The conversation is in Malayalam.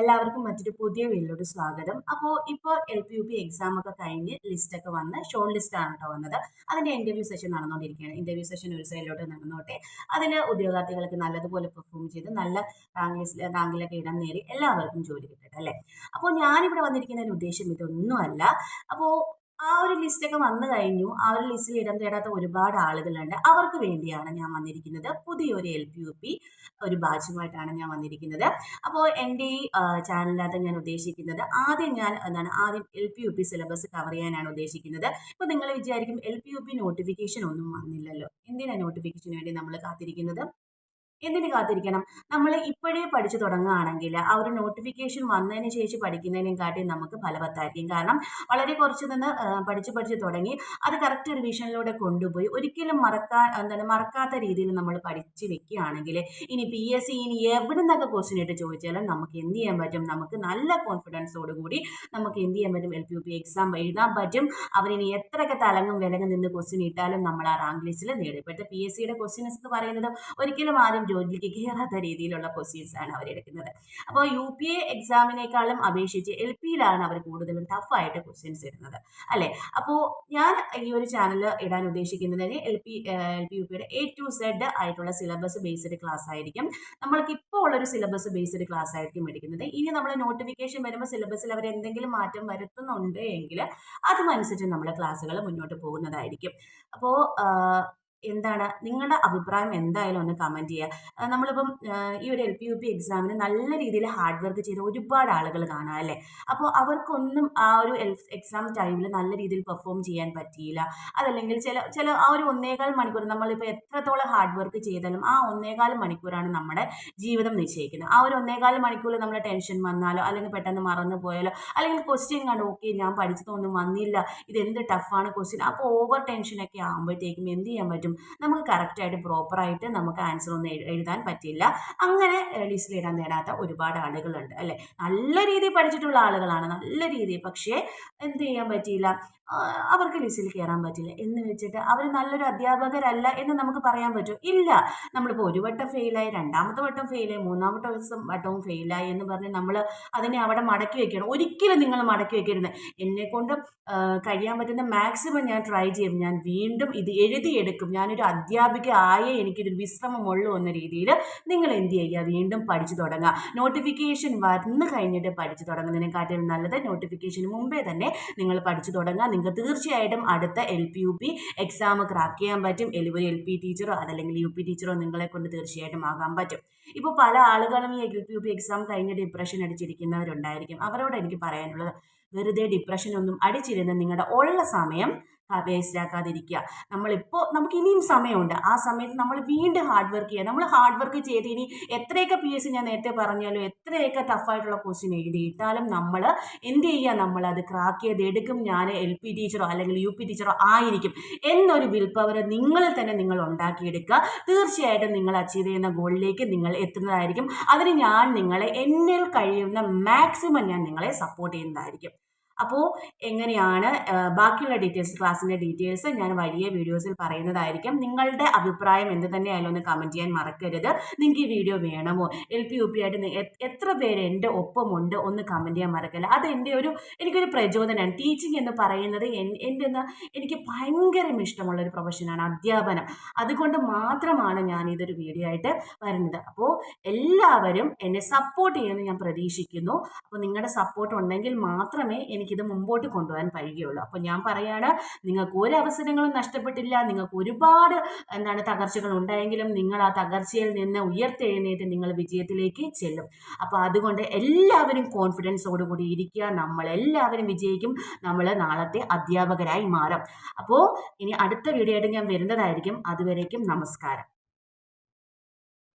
എല്ലാവർക്കും മറ്റൊരു പുതിയ വീഡിയോയുടെ സ്വാഗതം. അപ്പോൾ ഇപ്പോൾ L P U P exam ഒക്കെ കഴിഞ്ഞ് ലിസ്റ്റ് ഒക്കെ വന്ന് ഷോർട്ട് ആണ് കേട്ടോ വന്നത്. അതിന്റെ ഇന്റർവ്യൂ സെഷൻ നടന്നുകൊണ്ടിരിക്കുകയാണ് ഇന്റർവ്യൂ സെഷൻ ഒരു സൈഡിലോട്ട് നടന്നോട്ടെ. അതിൽ ഉദ്യോഗാർത്ഥികൾക്ക് നല്ലതുപോലെ പെർഫോം ചെയ്ത് നല്ല റാങ്ക് ലിസ്റ്റ് റാങ്കിലൊക്കെ ഇടം നേടി എല്ലാവർക്കും ജോലി കിട്ടട്ടെ അല്ലേ? അപ്പോൾ ഞാനിവിടെ വന്നിരിക്കുന്നതിന് ഉദ്ദേശം ഇതൊന്നുമല്ല. അപ്പോൾ ആ ഒരു ലിസ്റ്റൊക്കെ വന്നു കഴിഞ്ഞു. ആ ഒരു ലിസ്റ്റിൽ ഇടം തേടാത്ത ഒരുപാട് ആളുകളുണ്ട്. അവർക്ക് വേണ്ടിയാണ് ഞാൻ വന്നിരിക്കുന്നത്. പുതിയൊരു എൽ പി യു പി ഒരു ബാച്ചുമായിട്ടാണ് ഞാൻ വന്നിരിക്കുന്നത്. അപ്പോൾ എന്റെ ഈ ചാനലിനകത്ത് ഞാൻ ഉദ്ദേശിക്കുന്നത് ആദ്യം ഞാൻ എന്താണ് ആദ്യം L P U P syllabus cover ചെയ്യാനാണ് ഉദ്ദേശിക്കുന്നത്. ഇപ്പോൾ നിങ്ങൾ വിചാരിക്കും L P U P notification ഒന്നും വന്നില്ലല്ലോ. എന്തിനാണ് നോട്ടിഫിക്കേഷന് വേണ്ടി നമ്മൾ കാത്തിരിക്കുന്നത്? എന്തിന് കാത്തിരിക്കണം. നമ്മൾ ഇപ്പോഴേ പഠിച്ചു തുടങ്ങുകയാണെങ്കിൽ ആ ഒരു നോട്ടിഫിക്കേഷൻ വന്നതിന് ശേഷം പഠിക്കുന്നതിനെക്കാട്ടി നമുക്ക് ഫലവത്തായിരിക്കും. കാരണം വളരെ കുറച്ച് നിന്ന് പഠിച്ച് പഠിച്ച് തുടങ്ങി അത് കറക്റ്റ് റിവിഷനിലൂടെ കൊണ്ടുപോയി ഒരിക്കലും മറക്കാൻ എന്താണ് മറക്കാത്ത രീതിയിൽ നമ്മൾ പഠിച്ച് വെക്കുകയാണെങ്കിൽ ഇനി പി എസ് സി ഇനി എവിടെ നിന്നൊക്കെ ക്വസ്റ്റ്യൻ ഇട്ട് ചോദിച്ചാലും നമുക്ക് എന്ത് ചെയ്യാൻ പറ്റും? നമുക്ക് നല്ല കോൺഫിഡൻസോട് കൂടി നമുക്ക് എന്ത് ചെയ്യാൻ പറ്റും? L P U P exam എഴുതാൻ പറ്റും. അവരിനി എത്രയൊക്കെ തലങ്ങും വിലങ്ങും നിന്ന് ക്വസ്റ്റ്യൻ ഇട്ടാലും നമ്മൾ ആ റാങ്ക് ലിസ്റ്റിൽ നേടും ഇപ്പോഴത്തെ പി എസ് സിയുടെ ക്വസ്റ്റ്യൻസ് എന്ന് പറയുന്നത് ഒരിക്കലും ആരും ജോലിക്ക് കയറാത്ത രീതിയിലുള്ള ക്വസ്റ്റ്യൻസ് ആണ് അവർ അവരെടുക്കുന്നത് അപ്പോൾ യു പി എ എക്സാമിനേക്കാളും അപേക്ഷിച്ച് എൽ പിയിലാണ് അവർ കൂടുതലും ടഫായിട്ട് ക്വസ്റ്റ്യൻസ് ഇടുന്നത്. അല്ലേ? അപ്പോൾ ഞാൻ ഈ ഒരു ചാനൽ ഇടാൻ ഉദ്ദേശിക്കുന്നത് L P L P U പിയുടെ എ ടു സെഡ് ആയിട്ടുള്ള സിലബസ് ബേസ്ഡ് ക്ലാസ് ആയിരിക്കും. നമ്മൾക്ക് ഇപ്പോൾ ഉള്ളൊരു സിലബസ് ബേസ്ഡ് ക്ലാസ് ആയിരിക്കും എടുക്കുന്നത്. ഇനി നമ്മൾ നോട്ടിഫിക്കേഷൻ വരുമ്പോൾ സിലബസിൽ അവർ എന്തെങ്കിലും മാറ്റം വരുത്തുന്നുണ്ട് എങ്കിൽ അതുമനുസരിച്ച് നമ്മൾ ക്ലാസ്സുകൾ മുന്നോട്ട് പോകുന്നതായിരിക്കും. അപ്പോൾ എന്താണ്? നിങ്ങളുടെ അഭിപ്രായം എന്തായാലും ഒന്ന് കമന്റ് ചെയ്യുക നമ്മളിപ്പം ഈ ഒരു എൽ പി യു പി എക്സാമിന് നല്ല രീതിയിൽ ഹാർഡ് വർക്ക് ചെയ്ത ഒരുപാട് ആളുകൾ കാണാം അല്ലേ? അപ്പോൾ അവർക്കൊന്നും ആ ഒരു എക്സാം ടൈമിൽ നല്ല രീതിയിൽ പെർഫോം ചെയ്യാൻ പറ്റിയില്ല. അതല്ലെങ്കിൽ ചില ചില ആ ഒരു ഒന്നേകാൽ മണിക്കൂർ നമ്മളിപ്പോൾ എത്രത്തോളം ഹാർഡ് വർക്ക് ചെയ്താലും ആ ഒന്നേകാൽ മണിക്കൂറാണ് നമ്മുടെ ജീവിതം നിശ്ചയിക്കുന്നത്. ആ ഒരു ഒന്നേകാൽ മണിക്കൂറിൽ നമ്മൾ ടെൻഷൻ വന്നാലോ അല്ലെങ്കിൽ പെട്ടെന്ന് മറന്നു പോയാലോ അല്ലെങ്കിൽ ക്വസ്റ്റ്യൻ കണ്ട് ഓക്കെ ഞാൻ പഠിച്ചതൊന്നും വന്നില്ല. ഇത് എന്ത് ടഫാണ് ക്വസ്റ്റ്യൻ അപ്പോൾ ഓവർ ടെൻഷനൊക്കെ ആകുമ്പോഴത്തേക്കും എന്ത് ചെയ്യാൻ പറ്റും? നമുക്ക് കറക്റ്റായിട്ട് പ്രോപ്പറായിട്ട് നമുക്ക് ആൻസർ ഒന്നും എഴുതാൻ പറ്റില്ല. അങ്ങനെ ലിസ്റ്റിൽ ഇടാൻ നേടാത്ത ഒരുപാട് ആളുകളുണ്ട് അല്ലേ? നല്ല രീതിയിൽ പഠിച്ചിട്ടുള്ള ആളുകളാണ് നല്ല രീതിയിൽ. പക്ഷേ എന്ത് ചെയ്യാൻ പറ്റിയില്ല? അവർക്ക് ലിസ്റ്റിൽ കയറാൻ പറ്റില്ല. എന്ന് വെച്ചിട്ട് അവർ നല്ലൊരു അധ്യാപകരല്ല എന്ന് നമുക്ക് പറയാൻ പറ്റും. ഇല്ല. നമ്മളിപ്പോൾ ഒരു വട്ടം ഫെയിലായി രണ്ടാമത്തെ വട്ടം ഫെയിലായി മൂന്നാമത്തെ ദിവസം വട്ടവും ഫെയിലായി എന്ന് പറഞ്ഞ് നമ്മൾ അതിനെ അവിടെ മടക്കി വെക്കണം. ഒരിക്കലും നിങ്ങൾ മടക്കി വെക്കരുത്. എന്നെക്കൊണ്ട് കഴിയാൻ പറ്റുന്ന മാക്സിമം ഞാൻ ട്രൈ ചെയ്യും. ഞാൻ വീണ്ടും ഇത് എഴുതിയെടുക്കും. ഞാനൊരു അധ്യാപിക ആയേ എനിക്കൊരു വിശ്രമമുള്ളൂ എന്ന രീതിയിൽ നിങ്ങൾ എന്ത് ചെയ്യുക? വീണ്ടും പഠിച്ചു തുടങ്ങുക. നോട്ടിഫിക്കേഷൻ വന്നു കഴിഞ്ഞിട്ട് പഠിച്ചു തുടങ്ങുന്നതിനെക്കാട്ടിലും നല്ലത് നോട്ടിഫിക്കേഷന് മുമ്പേ തന്നെ നിങ്ങൾ പഠിച്ചു തുടങ്ങുക. നിങ്ങൾക്ക് തീർച്ചയായിട്ടും അടുത്ത L P U P exam crack ചെയ്യാൻ പറ്റും. ഒരു എൽ പി ടീച്ചറോ അതല്ലെങ്കിൽ യു പി ടീച്ചറോ നിങ്ങളെ കൊണ്ട് തീർച്ചയായിട്ടും ആകാൻ പറ്റും. ഇപ്പോൾ പല ആളുകളും ഈ L P U P exam കഴിഞ്ഞ് ഡിപ്രഷൻ അടിച്ചിരിക്കുന്നവരുണ്ടായിരിക്കും. അവരോട് എനിക്ക് പറയാനുള്ളത് വെറുതെ ഡിപ്രഷനൊന്നും അടിച്ചിരുന്ന് നിങ്ങളുടെ ഉള്ള സമയം വേസ്റ്റ് ആക്കാതിരിക്കുക നമ്മളിപ്പോൾ നമുക്ക് ഇനിയും സമയമുണ്ട്. ആ സമയത്ത് നമ്മൾ വീണ്ടും ഹാർഡ് വർക്ക് ചെയ്യുക. നമ്മൾ ഹാർഡ് വർക്ക് ചെയ്ത് ഇനി എത്രയൊക്കെ പി എസ് ഞാൻ നേരത്തെ പറഞ്ഞാലും എത്രയൊക്കെ ടഫായിട്ടുള്ള ക്വസ്റ്റ്യൻ എഴുതിയിട്ടാലും നമ്മൾ എന്ത് ചെയ്യുക? നമ്മൾ അത് ക്രാക്ക് ചെയ്ത് എടുക്കും. ഞാൻ എൽ പി ടീച്ചറോ അല്ലെങ്കിൽ യു പി ടീച്ചറോ ആയിരിക്കും. എന്നൊരു വിൽ പവർ നിങ്ങളിൽ തന്നെ നിങ്ങൾ ഉണ്ടാക്കിയെടുക്കുക. തീർച്ചയായിട്ടും നിങ്ങൾ അച്ചീവ് ചെയ്യുന്ന ഗോളിലേക്ക് നിങ്ങൾ എത്തുന്നതായിരിക്കും. അതിന് ഞാൻ നിങ്ങളെ എന്നിൽ കഴിയുന്ന മാക്സിമം ഞാൻ നിങ്ങളെ സപ്പോർട്ട് ചെയ്യുന്നതായിരിക്കും. അപ്പോൾ എങ്ങനെയാണ് ബാക്കിയുള്ള ഡീറ്റെയിൽസ് ക്ലാസ്സിന്റെ ഡീറ്റെയിൽസ് ഞാൻ വലിയ വീഡിയോസിൽ പറയുന്നതായിരിക്കും. നിങ്ങളുടെ അഭിപ്രായം എന്ത് തന്നെയായാലും ഒന്ന് കമന്റ് ചെയ്യാൻ മറക്കരുത്. നിങ്ങൾക്ക് ഈ വീഡിയോ വേണമോ? എൽ പി യു പി ആയിട്ട് എത്ര പേര് എന്റെ ഒപ്പമുണ്ട്? ഒന്ന് കമന്റ് ചെയ്യാൻ മറക്കല്ല. അത് എന്റെ ഒരു എനിക്കൊരു പ്രചോദനമാണ് ടീച്ചിങ് എന്ന് പറയുന്നത് എന്റെ എന്ന എനിക്ക് ഭയങ്കര ഇഷ്ടമുള്ളൊരു പ്രൊഫഷനാണ് അധ്യാപനം. അതുകൊണ്ട് മാത്രമാണ് ഞാൻ ഇതൊരു വീഡിയോ ആയിട്ട് വരുന്നത്. അപ്പോൾ എല്ലാവരും എന്നെ സപ്പോർട്ട് ചെയ്യുമെന്ന് ഞാൻ പ്രതീക്ഷിക്കുന്നു. അപ്പോൾ നിങ്ങളുടെ സപ്പോർട്ട് ഉണ്ടെങ്കിൽ മാത്രമേ എനിക്ക് എനിക്കിത് മുമ്പോട്ട് കൊണ്ടുപോകാൻ കഴിയുകയുള്ളൂ അപ്പോൾ ഞാൻ പറയാണ് നിങ്ങൾക്ക് ഒരു അവസരങ്ങളും നഷ്ടപ്പെട്ടില്ല. നിങ്ങൾക്ക് ഒരുപാട് എന്താണ് തകർച്ചകൾ ഉണ്ടായെങ്കിലും നിങ്ങൾ ആ തകർച്ചയിൽ നിന്ന് ഉയർത്തെഴുന്നേറ്റ് നിങ്ങൾ വിജയത്തിലേക്ക് ചെല്ലും. അപ്പോൾ അതുകൊണ്ട് എല്ലാവരും കോൺഫിഡൻസോടുകൂടി ഇരിക്കുക. നമ്മൾ എല്ലാവരും വിജയിക്കും. നമ്മൾ നാളത്തെ അധ്യാപകരായി മാറും. അപ്പോൾ ഇനി അടുത്ത വീഡിയോ ആയിട്ട് ഞാൻ വരുന്നതായിരിക്കും. അതുവരേക്കും നമസ്കാരം.